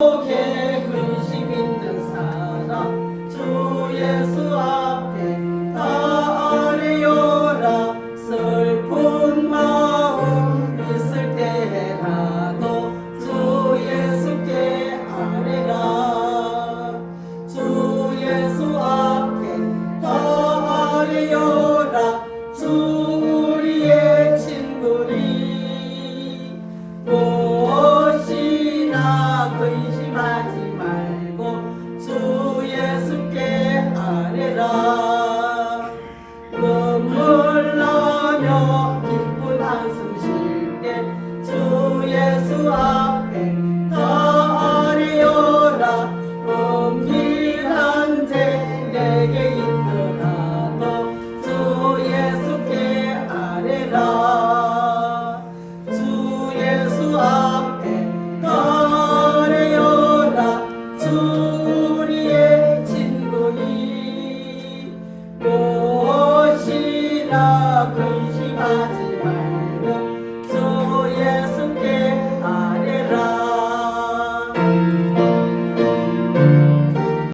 속에 근심 있는 사람 주 예수 앞에 다 아뢰요라. 슬픈 마음 있을 때라도 주 예수께 아뢰라. 주 예수 앞에 다 아뢰요라. 주 눈물 나며 기쁜 한숨 쉴 때 주 예수 앞 楽しばし